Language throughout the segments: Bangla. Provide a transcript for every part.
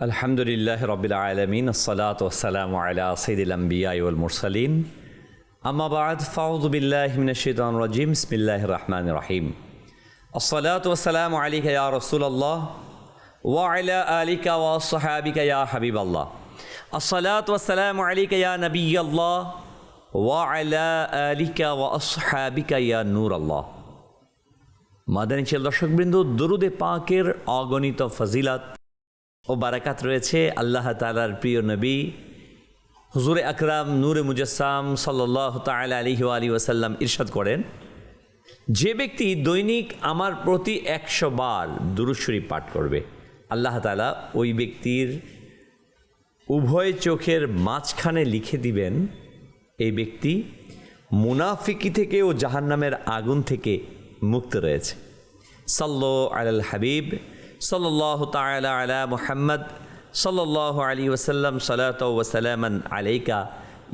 الحمد لله رب العالمين الصلاة والسلام على سيد الأنبياء والمرسلين أما بعد فأعوذ بالله من الشيطان الرجيم بسم الله الرحمن الرحيم الصلاة والسلام عليك يا رسول الله وعلى آلك وصحابك يا حبيب الله الصلاة والسلام عليك يا نبي الله وعلى آلك وأصحابك يا نور الله মাদানী ছেলে দর্শকবৃন্দ দরুদে পাকের অগণিত ফজিলাত ও বারাকাত রয়েছে আল্লাহ তালার প্রিয় নবী। হুজুরে আকরাম নূরে মুজাসসাম সাল্লাহ তাল আলহি আলী ওয়াসাল্লাম ইরশাদ করেন, যে ব্যক্তি দৈনিক আমার প্রতি একশো বার দুরুশ্বরী পাঠ করবে, আল্লাহ তালা ওই ব্যক্তির উভয় চোখের মাঝখানে লিখে দিবেন, এই ব্যক্তি মুনাফিকি থেকে ও জাহান্নামের আগুন থেকে মুক্ত রয়েছে। সাল্লো আল হাবিব সাল্লাহ তালা আলা মুহাম্মদ সাল্লাহ আলী ওসাল্লাম সালাত ওসালামান আলাইকা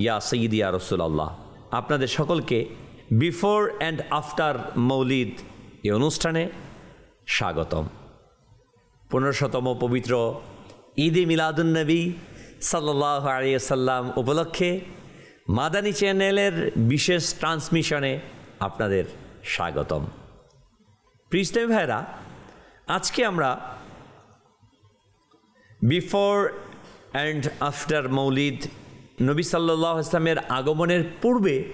ইয়া সঈদ ইয়া রসুল্লাহ আপনাদের সকলকে বিফোর অ্যান্ড আফটার মৌলিদ এই অনুষ্ঠানে স্বাগতম। পনেরোশতম পবিত্র ঈদে মিলাদুন্নবী সাল্লাহ আলিয়াল্লাম উপলক্ষে মাদানী চ্যানেলের বিশেষ ট্রান্সমিশনে আপনাদের স্বাগতম। প্রিস্টেম ভাইরা আজকে আমরা বিফোর অ্যান্ড আফটার মৌলিদ নবী সাল্লাহ ইসলামের আগমনের পূর্বে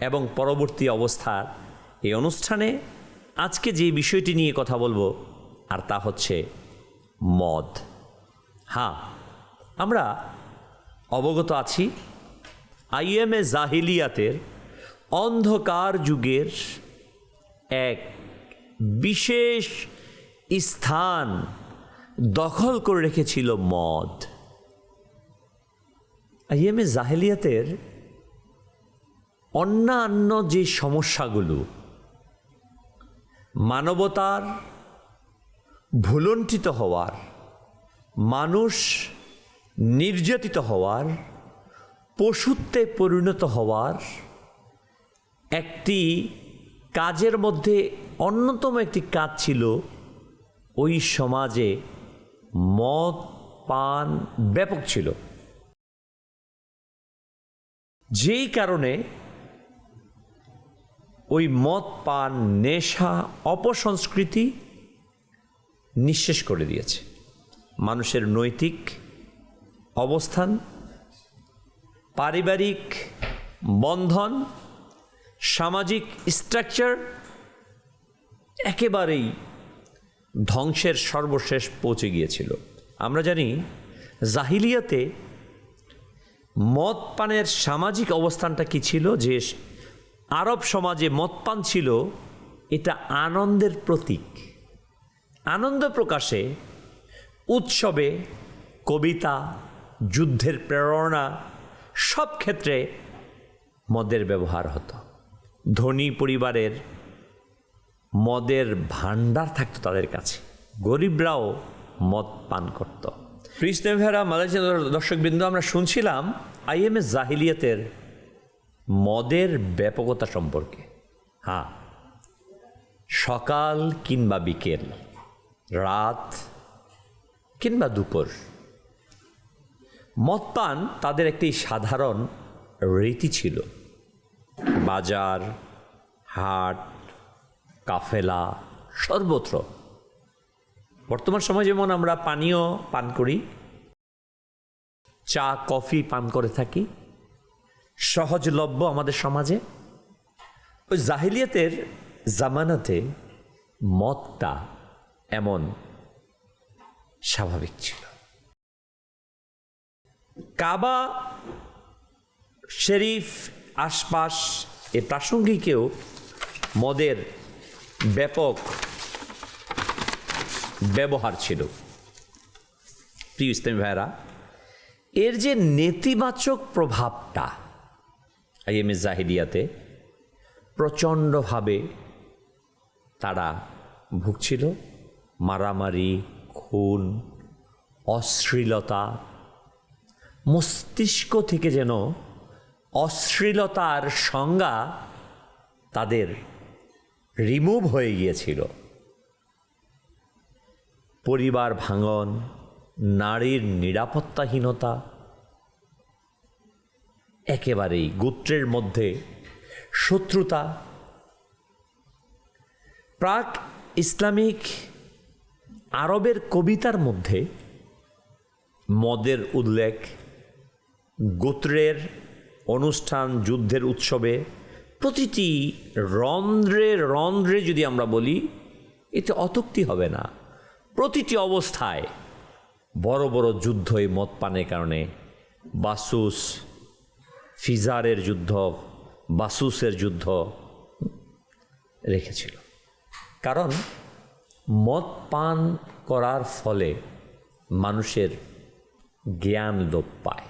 এবং পরবর্তী অবস্থার এই অনুষ্ঠানে আজকে যে বিষয়টি নিয়ে কথা বলব, আর তা হচ্ছে মদ। হ্যাঁ আমরা অবগত আছি আইএমএ জাহিলিয়াতের অন্ধকার যুগের এক বিশেষ স্থান দখল করে রেখেছিল মদ। আইএমএ জাহেলিয়াতের অন্যান্য যে সমস্যাগুলো, মানবতার ভুলণ্ঠিত হওয়ার, মানুষ নির্যাতিত হওয়ার পশুত্বে পরিণত হওয়ার একটি কাজের মধ্যে অন্যতম একটি কাজ ছিল ওই সমাজে মদ, পান ব্যাপক ছিল। যেই কারণে ওই মদ, পান, নেশা, অপসংস্কৃতি নিঃশেষ করে দিয়েছে। মানুষের নৈতিক অবস্থান, পারিবারিক বন্ধন, সামাজিক স্ট্রাকচার একেবারেই ধ্বংসের সর্বশেষ পৌঁছে গিয়েছিল। আমরা জানি, জাহিলিয়াতে মদ পানের সামাজিক অবস্থানটা কি ছিল? যে আরব সমাজে মদ পান ছিল, এটা আনন্দের প্রতীক। আনন্দ প্রকাশে, উৎসবে, কবিতা, যুদ্ধের প্রেরণা, সব ক্ষেত্রে মদের ব্যবহার হতো। ধনী পরিবারের মদের ভাণ্ডার থাকতো তাদের কাছে। গরিবরাও মদ পান করত। কৃষ্ণভেরা মালয়েশিয়া দর্শকবৃন্দ, আমরা শুনছিলাম আইএমএ জাহিলিয়াতের মদের ব্যাপকতা সম্পর্কে। হ্যাঁ সকাল কিংবা বিকেল, রাত কিংবা দুপুর, মদ পান তাদের একটি সাধারণ রীতি ছিল। বাজার, হাট কাফেলা, সর্বত্র। বর্তমান সময় যেমন আমরা পানীয় পান করি, চা, কফি পান করে থাকি, সহজলভ্য আমাদের সমাজে, ওই জাহিলিয়াতের জামানাতে মদটা এমন স্বাভাবিক ছিল। কাবা, শরীফ, আশপাশ, এ প্রাসঙ্গিকেও মদের ব্যাপক ব্যবহার ছিল। প্রিয় ইসলামী ভাইরা এর যে নেতিবাচক প্রভাবটা আইএমএস জাহিদিয়াতে প্রচণ্ডভাবে তারা ভুগছিল। মারামারি, খুন, অশ্লীলতা, মস্তিষ্ক থেকে যেন অশ্লীলতার সংজ্ঞা তাদের রিমুভ হয়ে গিয়েছিল। পরিবার ভাঙন, নারীর নিরাপত্তাহীনতা, একেবারেই গোত্রের মধ্যে শত্রুতা। প্রাক ইসলামিক আরবের কবিতার মধ্যে মদের উল্লেখ, গোত্রের অনুষ্ঠান, যুদ্ধের উৎসবে প্রতিটি রন্ধ্রে রন্ধ্রে যদি আমরা বলি, এতে অতুক্তি হবে না। প্রতিটি অবস্থায় বড় বড় যুদ্ধ এই মদ পানের কারণে। বাসুস, ফিজারের যুদ্ধ, বাসুসের যুদ্ধ রেখেছিল। কারণ মদ পান করার ফলে মানুষের জ্ঞান লোপ পায়।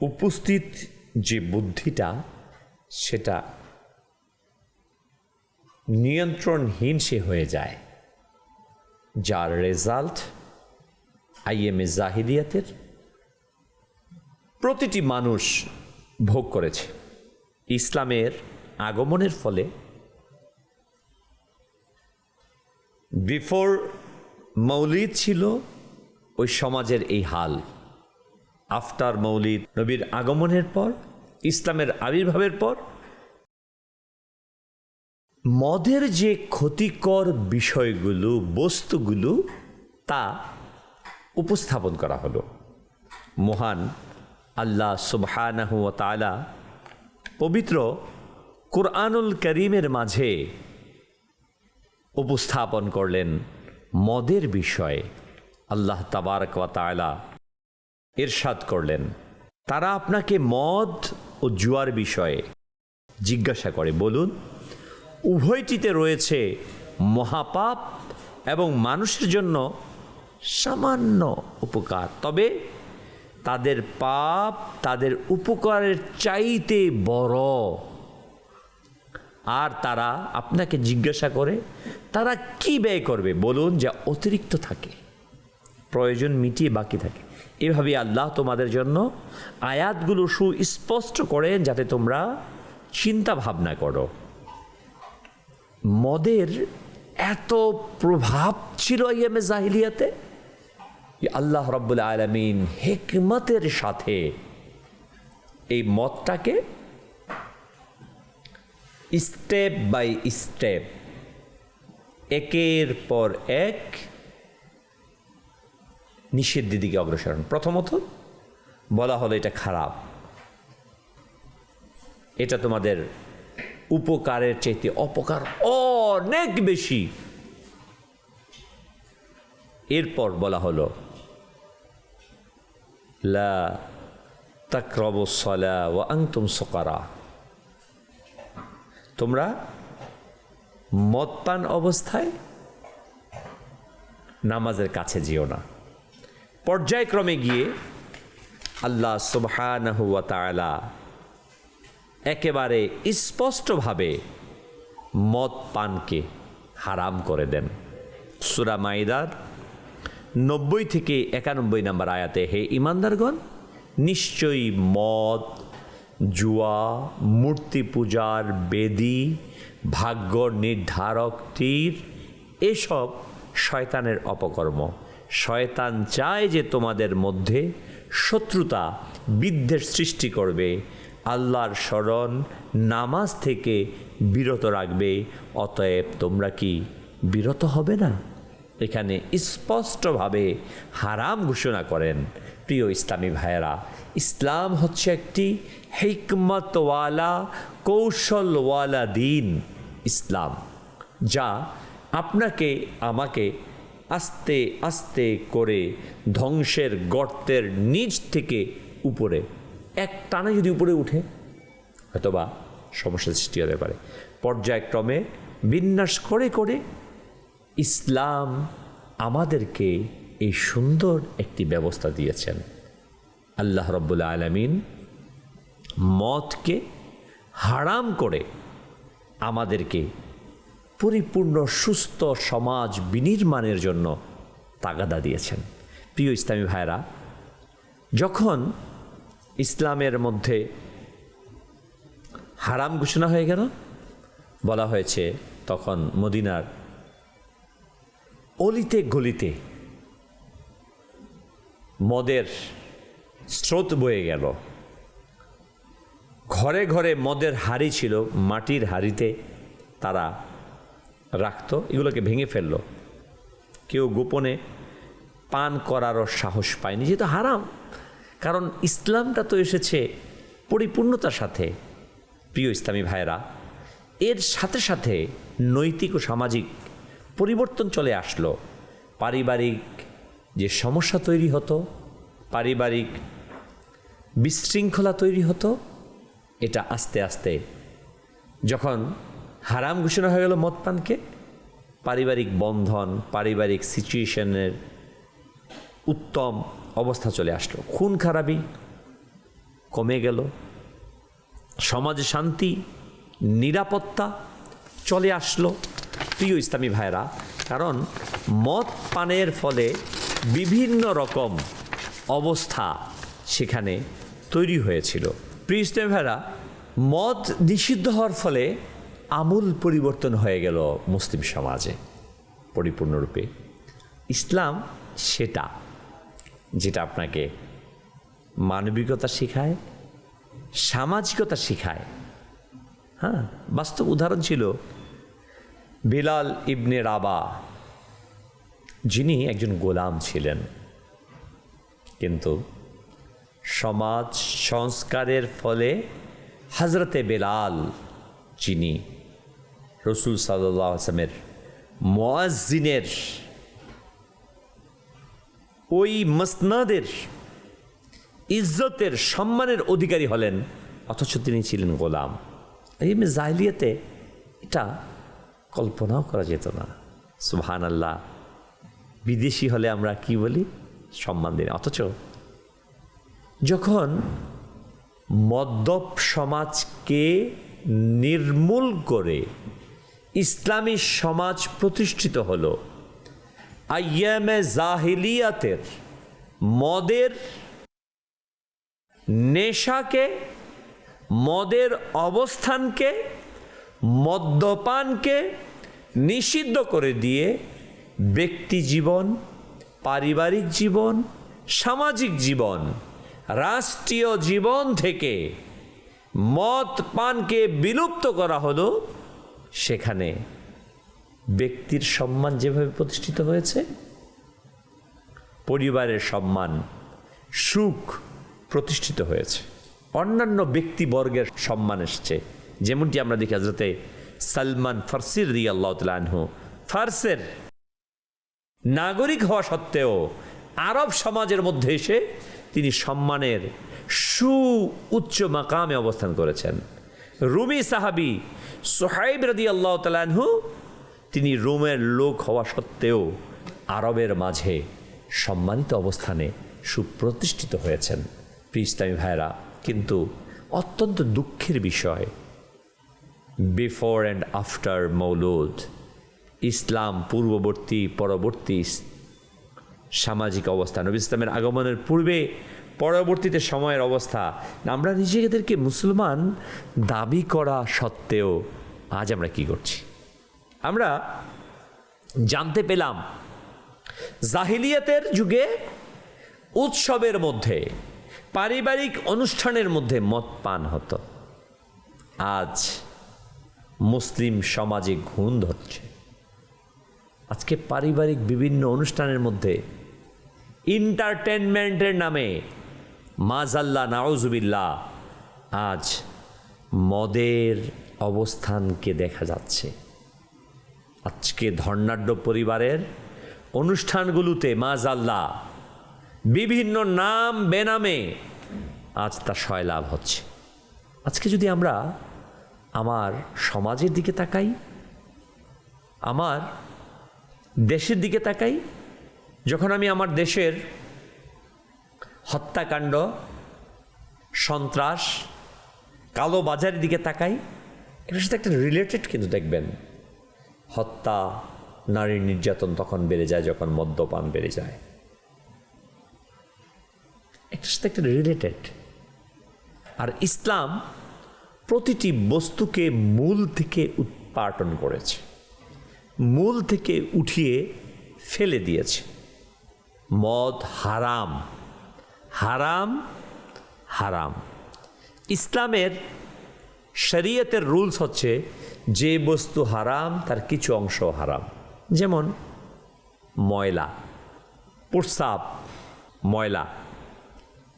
উপস্থিত যে বুদ্ধিটা সেটা নিয়ন্ত্রণহীন সে হয়ে যায়, যার রেজাল্ট আইএমএ জাহিলিয়াতের প্রতিটি মানুষ ভোগ করেছে। ইসলামের আগমনের ফলে বিফোর মৌলিদ ছিল, ওই সমাজের এই হাল আফটার মৌলিদ, নবীর আগমনের পর ইসলামের আবির্ভাবের পর মদের যে ক্ষতিকর বিষয়গুলো, বস্তুগুলো, তা উপস্থাপন করা হলো। মহান আল্লাহ সুবহানাহু তাআলা পবিত্র কোরআনুল করিমের মাঝে উপস্থাপন করলেন মদের বিষয়ে। আল্লাহ তাবারক ওয়া তাআলা ইরশাদ করলেন, তারা আপনাকে মদ ও জুয়ার বিষয়ে জিজ্ঞাসা করে, বলুন, উভয়টিতে রয়েছে মহাপাপ এবং মানুষের জন্য সামান্য উপকার। তবে তাদের পাপ, তাদের উপকারের চাইতে বড়। আর তারা আপনাকে জিজ্ঞাসা করে, তারা কি ব্যয় করবে? বলুন, যা অতিরিক্ত থাকে। প্রয়োজন মিটিয়ে বাকি থাকে। এভাবে আল্লাহ তোমাদের জন্য আয়াতগুলো সুস্পষ্ট করেন যাতে তোমরা চিন্তা ভাবনা করো। মদের এত প্রভাব ছিল ইয়ামে জাহিলিয়াতে আল্লাহ রব্বুল আলমিন হেকমতের সাথে এই মতটাকে স্টেপ বাই স্টেপ একের পর এক নিষেধের দিকে অগ্রসর হন। প্রথমত, বলা হলো এটা খারাপ। এটা তোমাদের উপকারের চাইতে অপকার অনেক বেশি। এরপর বলা হলো, লা ও আংতুম সকারা। তোমরা মদপান অবস্থায় নামাজের কাছে যেও না। পর্যায়ক্রমে গিয়ে আল্লাহ সুবহানাহু ওয়া তাআলা একেবারে স্পষ্টভাবে মদ পানকে হারাম করে দেন। সুরা মাইদার নব্বই থেকে একানব্বই নম্বর আয়াতে, হে ইমানদারগণ, নিশ্চয়ই মদ, জুয়া, মূর্তি পূজার বেদি, ভাগ্য নির্ধারক তীর, এসব শয়তানের অপকর্ম। শয়তান চায় যে তোমাদের মধ্যে শত্রুতা, বিদ্বেষ সৃষ্টি করবে। আল্লাহর স্মরণ নামাজ থেকে বিরত রাখবে। অতএব তোমরা কি বিরত হবে না? এখানে স্পষ্টভাবে হারাম ঘোষণা করেন। প্রিয় ইসলামী ভাইয়েরা, ইসলাম হচ্ছে একটি হিকমতওয়ালা, কৌশলওয়ালা দিন ইসলাম, যা আপনাকে, আমাকে আস্তে আস্তে করে ধ্বংসের গর্তের নিচ থেকে উপরে, এক টানে যদি উপরে উঠে, হয়তোবা সমস্যা সৃষ্টি হতে পারে। পর্যায়ক্রমে বিন্যাস করে করে ইসলাম আমাদেরকে এই সুন্দর একটি ব্যবস্থা দিয়েছেন। আল্লাহ রব্বুল আলমিন মদকে হারাম করে আমাদেরকে পরিপূর্ণ সুস্থ সমাজ বিনির্মাণের জন্য তাগাদা দিয়েছেন। প্রিয় ইসলামী ভাইরা যখন ইসলামের মধ্যে হারাম ঘোষণা হয়ে গেল, বলা হয়েছে তখন মদিনার অলিতে গলিতে মদের স্রোত বয়ে গেল। ঘরে ঘরে মদের হাড়ি ছিল, মাটির হাড়িতে তারা রাখতো, এগুলোকে ভেঙে ফেলল। কেউ গোপনে পান করারও সাহস পায়নি, যেহেতু হারাম। কারণ ইসলামটা তো এসেছে পরিপূর্ণতার সাথে, প্রিয় ইসলামী ভাইরা এর সাথে সাথে নৈতিক ও সামাজিক পরিবর্তন চলে আসলো। পারিবারিক যে সমস্যা তৈরি হতো, পারিবারিক বিশৃঙ্খলা তৈরি হতো, এটা আস্তে আস্তে যখন হারাম ঘোষণা হয়ে গেল মদ পানকে? পারিবারিক বন্ধন, পারিবারিক সিচুয়েশনের উত্তম অবস্থা চলে আসলো। খুন খারাপি কমে গেল। সমাজে শান্তি, নিরাপত্তা চলে আসলো প্রিয় ইসলামী ভাইরা কারণ মদ পানের ফলে বিভিন্ন রকম অবস্থা সেখানে তৈরি হয়েছিল। প্রিয় ইসলামী ভাইরা মদ নিষিদ্ধ হওয়ার ফলে আমূল পরিবর্তন হয়ে গেল মুসলিম সমাজে, পরিপূর্ণরূপে। ইসলাম সেটা, যেটা আপনাকে মানবিকতা শেখায়, সামাজিকতা শেখায়। হ্যাঁ বাস্তব উদাহরণ ছিল বিলাল ইবনে রাবা, যিনি একজন গোলাম ছিলেন। কিন্তু সমাজ সংস্কারের ফলে হজরতে বেলাল যিনি রসুল সাল্লাহ আসলামের মোয়াজিনের ওই মসনাদের ইজ্জতের সম্মানের অধিকারী হলেন অথচ তিনি ছিলেন গোলাম এই জাহিলিয়াতে এটা কল্পনাও করা যেত না সুহান আল্লাহ বিদেশি হলে আমরা কি বলি সম্মান দিন অথচ যখন মদ্যপ সমাজকে নির্মূল করে ইসলামী সমাজ প্রতিষ্ঠিত হলো। আইয়ামে জাহিলিয়াতের মদের নেশাকে, মদের অবস্থানকে, মদ্যপানকে নিষিদ্ধ করে দিয়ে ব্যক্তি জীবন, পারিবারিক জীবন, সামাজিক জীবন, রাষ্ট্রীয় জীবন থেকে মদ পানকে বিলুপ্ত করা হলো। সেখানে ব্যক্তির সম্মান যেভাবে প্রতিষ্ঠিত হয়েছে, পরিবারের সম্মান, সুখ প্রতিষ্ঠিত হয়েছে। অন্যান্য ব্যক্তিবর্গের সম্মান এসছে। যেমনটি আমরা দেখি হাজরতে সালমান ফার্সির রি আল্লাহ আনহু। ফার্সের নাগরিক হওয়া সত্ত্বেও আরব সমাজের মধ্যে এসে তিনি সম্মানের সু উচ্চ মাকামে অবস্থান করেছেন। রুমি সাহাবি সোহাইব রদি আল্লাহ তালানহু তিনি রোমের লোক হওয়া সত্ত্বেও আরবের মাঝে সম্মানিত অবস্থানে সুপ্রতিষ্ঠিত হয়েছেন। প্রিয় ইসলামী ভাইরা কিন্তু অত্যন্ত দুঃখের বিষয়, বিফোর অ্যান্ড আফটার মৌলুদ, ইসলাম পূর্ববর্তী, পরবর্তী সামাজিক অবস্থা, নবী ইসলামের আগমনের পূর্বে পরবর্তীতে সময়ের অবস্থা। আমরা নিজেদেরকে মুসলমান দাবি করা সত্ত্বেও আজ আমরা কি করছি? আমরা জানতে পেলাম, জাহিলিয়াতের যুগে উৎসবের মধ্যে, পারিবারিক অনুষ্ঠানের মধ্যে মদ পান হতো। আজ মুসলিম সমাজে ঘুণ ধরছে। আজকে পারিবারিক বিভিন্ন অনুষ্ঠানের মধ্যে ইন্টারটেনমেন্টের নামে মাজাল্লা নাউজুবিল্লা আজ মদের অবস্থানকে দেখা যাচ্ছে। আজকে ধর্নাঢ্য পরিবারের অনুষ্ঠানগুলোতে মাজাল্লা বিভিন্ন নাম, বেনামে আজ তার সয়লাভ হচ্ছে। আজকে যদি আমরা আমার সমাজের দিকে তাকাই, আমার দেশের দিকে তাকাই, যখন আমি আমার দেশের হত্যাকাণ্ড, সন্ত্রাস, কালো বাজারের দিকে তাকাই এটার সাথে একটা রিলেটেড কিন্তু দেখবেন। হত্যা নারীর নির্যাতন তখন বেড়ে যায় যখন মদ্যপান বেড়ে যায়। এটার সাথে একটা রিলেটেড আর ইসলাম প্রতিটি বস্তুকে মূল থেকে উৎপাটন করেছে। মূল থেকে উঠিয়ে ফেলে দিয়েছে। মদ হারাম। হারাম হারাম। ইসলামের শরীয়তের রুলস হচ্ছে, যে বস্তু হারাম, তার কিছু অংশ হারাম। যেমন, ময়লা, প্রস্রাব, ময়লা,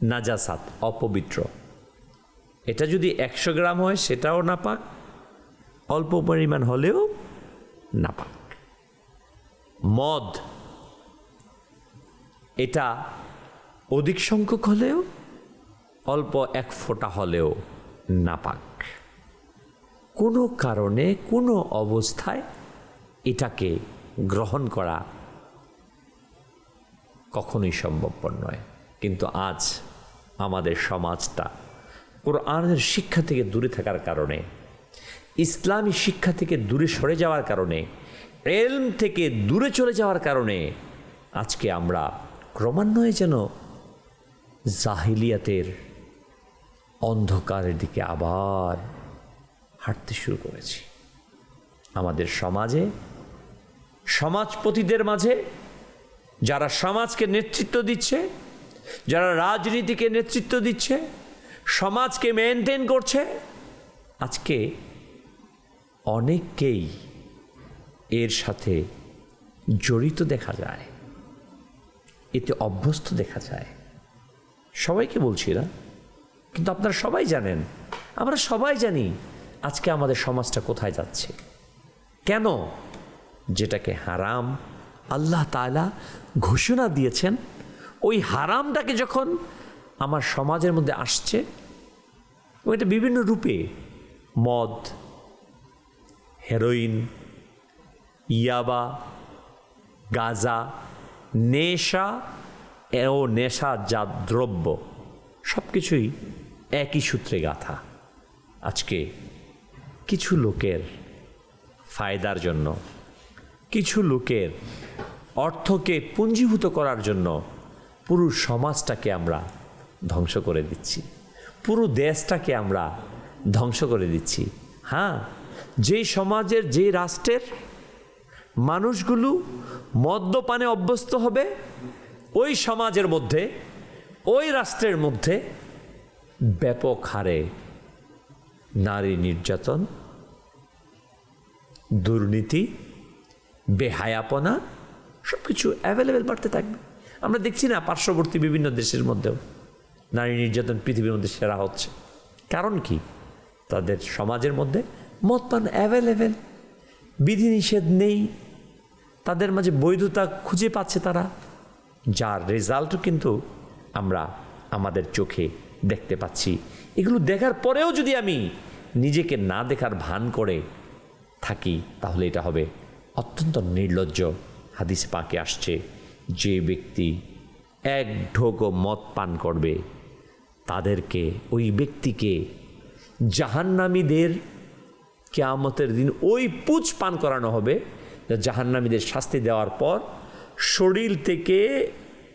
নাজাসাত, অপবিত্র। এটা যদি একশো গ্রাম হয়, সেটাও নাপাক। অল্প পরিমাণ হলেও নাপাক। মদ, এটা অধিক সংখ্যক হলেও, অল্প এক ফোঁটা হলেও নাপাক। কোনো কারণে, কোনো অবস্থায় এটাকে গ্রহণ করা কখনোই সম্ভবপর নয়। কিন্তু আজ আমাদের সমাজটা কোরআনের শিক্ষা থেকে দূরে থাকার কারণে, ইসলামী শিক্ষা থেকে দূরে সরে যাওয়ার কারণে, এলম থেকে দূরে চলে যাওয়ার কারণে আজকে আমরা ক্রমান্বয়ে যেন জাহিলিয়াতের অন্ধকারের দিকে আবার হাঁটতে শুরু করেছি। আমাদের সমাজে, সমাজপতিদের মাঝে, যারা সমাজকে নেতৃত্ব দিচ্ছে, যারা রাজনীতিকে নেতৃত্ব দিচ্ছে, সমাজকে মেনটেন করছে, আজকে অনেককেই এর সাথে জড়িত দেখা যায়, এতে অভ্যস্ত দেখা যায়। সবাইকে বলছি না কিন্তু আপনারা সবাই জানেন, আমরা সবাই জানি আজকে আমাদের সমাজটা কোথায় যাচ্ছে। কেন? যেটাকে হারাম আল্লাহ তাআলা ঘোষণা দিয়েছেন, ওই হারামটাকে যখন আমার সমাজের মধ্যে আসছে ওইটা বিভিন্ন রূপে, মদ, হেরোইন, ইয়াবা, গাজা, নেশা ও নেশা যা দ্রব্য সব কিছুই একই সূত্রে গাথা। আজকে কিছু লোকের ফায়দার জন্য, কিছু লোকের অর্থকে পুঞ্জীভূত করার জন্য পুরো সমাজটাকে আমরা ধ্বংস করে দিচ্ছি। পুরো দেশটাকে আমরা ধ্বংস করে দিচ্ছি। হ্যাঁ যে সমাজের, যে রাষ্ট্রের মানুষগুলো মদ্যপানে অভ্যস্ত হবে ওই সমাজের মধ্যে, ওই রাষ্ট্রের মধ্যে ব্যাপক হারে নারী নির্যাতন, দুর্নীতি, বেহায়াপনা সব কিছু অ্যাভেলেবেল বাড়তে থাকবে। আমরা দেখছি না পার্শ্ববর্তী বিভিন্ন দেশের মধ্যেও নারী নির্যাতন পৃথিবীর মধ্যে সেরা হচ্ছে। কারণ কি? তাদের সমাজের মধ্যে মদপান অ্যাভেলেবেল বিধিনিষেধ নেই। তাদের মাঝে বৈধতা খুঁজে পাচ্ছে তারা। যার রেজাল্ট কিন্তু আমরা আমাদের চোখে দেখতে পাচ্ছি। এগুলো দেখার পরেও যদি আমি নিজেকে না দেখার ভান করে থাকি, তাহলে এটা হবে অত্যন্ত নির্লজ্জ। হাদিস পাকে আসছে, যে ব্যক্তি এক ঢোকো মদ পান করবে, তাদেরকে ওই ব্যক্তিকে জাহান্নামীদের কেয়ামতের দিন ওই পুচ পান করানো হবে, যা জাহান্নামীদের শাস্তি দেওয়ার পর শরীর থেকে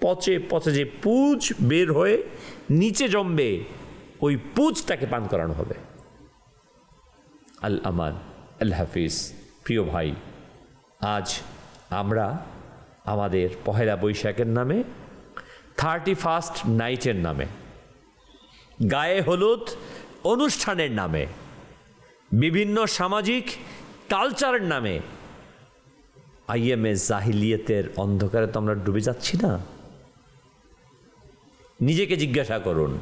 পচে পচে যে পুজ বের হয়ে নিচে জমবে, ওই পুজ তাকে পান করানো হবে। আল আমান আল হাফিজ, প্রিয় ভাই, আজ আমরা আমাদের পহেলা বৈশাখের নামে, থার্টি ফার্স্ট নাইটের নামে, গায়ে হলুদ অনুষ্ঠানের নামে, বিভিন্ন সামাজিক কালচারের নামে আইএমএ জাহিলিয়তের অন্ধকারে তো আমরা ডুবে যাচ্ছি না। নিজেকে জিজ্ঞাসা করুন,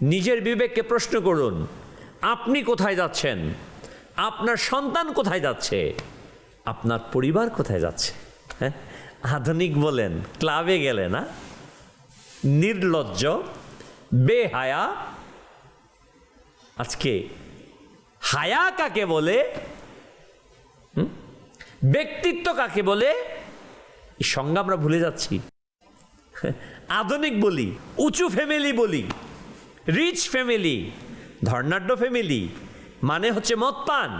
নিজের বিবেককে প্রশ্ন করুন, আপনি কোথায় যাচ্ছেন? আপনার সন্তান কোথায় যাচ্ছে? আপনার পরিবার কোথায় যাচ্ছে? হ্যাঁ আধুনিক বলেন, ক্লাবে গেলে না নির্লজ্জ, বেহায়া। আজকে হায়া কাকে বলে? হুম? ব্যক্তিত্ব কাকে বলে? এই সংজ্ঞা আমরা ভুলে যাচ্ছি। আধুনিক বলি, উঁচু ফ্যামিলি বলি রিচ ফ্যামিলি ধর্নাঢ্য ফ্যামিলি মানে হচ্ছে মদ পান।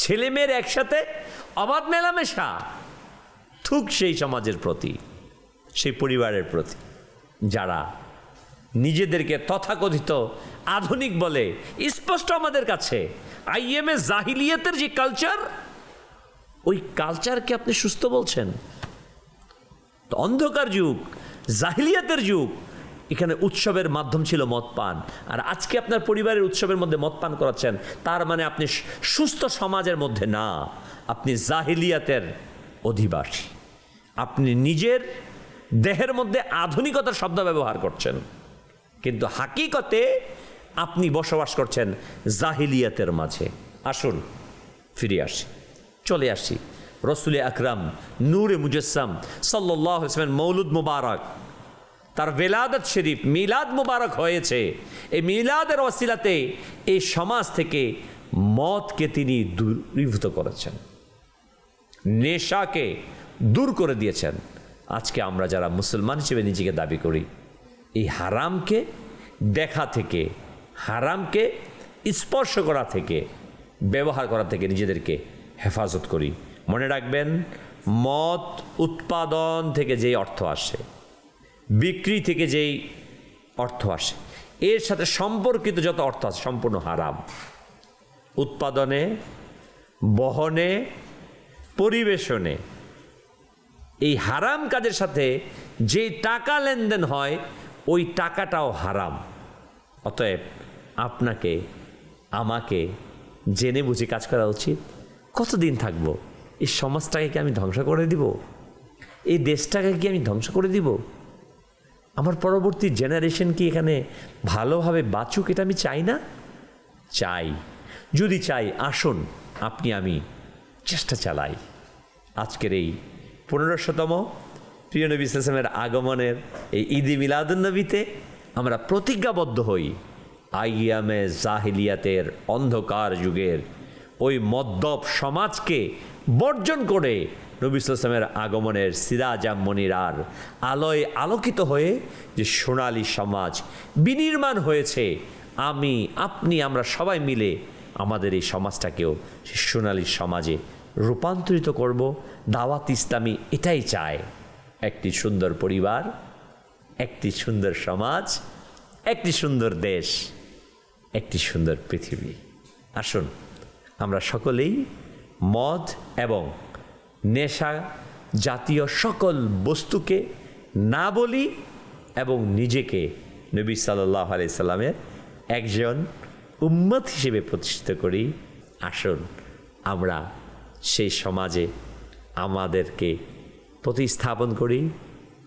ছেলে মেয়ের একসাথে অবাধ মেলামেশা, থুক সেই সমাজের প্রতি, সেই পরিবারের প্রতি, যারা নিজেদেরকে তথাকথিত আধুনিক বলে, স্পষ্ট আমাদের কাছে, আইএমএ জাহিলিয়াতের যে কালচার ওই কালচারকে আপনি সুস্থ বলছেন? অন্ধকার যুগ, জাহিলিয়াতের যুগ, এখানে উৎসবের মাধ্যম ছিল মদ পান। আর আজকে আপনার পরিবারের উৎসবের মধ্যে মদ পান করাচ্ছেন, তার মানে আপনি সুস্থ সমাজের মধ্যে না, আপনি জাহিলিয়াতের অধিবাসী। আপনি নিজের দেহের মধ্যে আধুনিকতার শব্দ ব্যবহার করছেন। কিন্তু হাকিকতে আপনি বসবাস করছেন জাহিলিয়াতের মাঝে। আসুন, ফিরে আসি। চলে আসি রসুল আকরাম, নূরে মুজস্সাম সাল্লাহ ইসলামের মৌলুদ মুবারক। তার বেলাদত শরীফ মিলাদ মুবারক হয়েছে। এই মিলাদের ওসিলাতে এই সমাজ থেকে মদকে তিনি দূরীভূত করেছেন। নেশাকে দূর করে দিয়েছেন। আজকে আমরা যারা মুসলমান হিসেবে নিজেকে দাবি করি, এই হারামকে দেখা থেকে, হারামকে স্পর্শ করা থেকে, ব্যবহার করা থেকে নিজেদেরকে হেফাজত করি। মনে রাখবেন, মদ উৎপাদন থেকে যেই অর্থ আসে, বিক্রি থেকে যেই অর্থ আসে, এর সাথে সম্পর্কিত যত অর্থ আছে সম্পূর্ণ হারাম। উৎপাদনে, বহনে, পরিবেশনে, এই হারাম কাজের সাথে যে টাকা লেনদেন হয়, ওই টাকাটাও হারাম। অতএব আপনাকে, আমাকে জেনে বুঝে কাজ করা উচিত। কতদিন থাকব? এই সমাজটাকে কি আমি ধ্বংস করে দিব? এই দেশটাকে কি আমি ধ্বংস করে দিব? আমার পরবর্তী জেনারেশন কি এখানে ভালোভাবে বাঁচুক এটা আমি চাই না? চাই। যদি চাই, আসুন, আপনি, আমি চেষ্টা চালাই। আজকের এই পনেরোশোতম প্রিয় নবী ইসলামের আগমনের এই ঈদি মিলাদুন্নবীতে আমরা প্রতিজ্ঞাবদ্ধ হই। আইয়ামে জাহিলিয়াতের অন্ধকার যুগের ওই মদ্যপ সমাজকে বর্জন করে নবী ইসলামের আগমনের সিরাজাম মনিরার আলোয় আলোকিত হয়ে যে সোনালী সমাজ বিনির্মাণ হয়েছে, আমি, আপনি, আমরা সবাই মিলে আমাদের এই সমাজটাকেও সে সোনালী সমাজে রূপান্তরিত করব। দাওয়াত ইসলামী এটাই চায়, একটি সুন্দর পরিবার, একটি সুন্দর সমাজ, একটি সুন্দর দেশ, একটি সুন্দর পৃথিবী। আসুন আমরা সকলেই মদ এবং নেশা জাতীয় সকল বস্তুকে না বলি এবং নিজেকে নবী সাল্লাহ আলাইসাল্লামের একজন উম্মত হিসেবে প্রতিষ্ঠিত করি। আসুন আমরা সেই সমাজে আমাদেরকে প্রতিস্থাপন করি।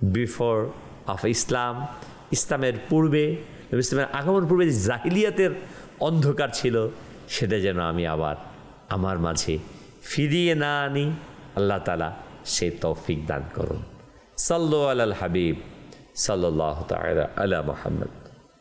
বিফোর অফ ইসলাম ইসলামের পূর্বে ইসলামের আগমন পূর্বে জাহিলিয়াতের অন্ধকার ছিল সেটা যেন আমি আবার আমার মাঝে ফিরিয়ে না আনি। আল্লাহ তালা সে তৌফিক দান করুন। সাল্লু আল হাবিব সাল্লাহ তালা আলা মোহাম্মদ।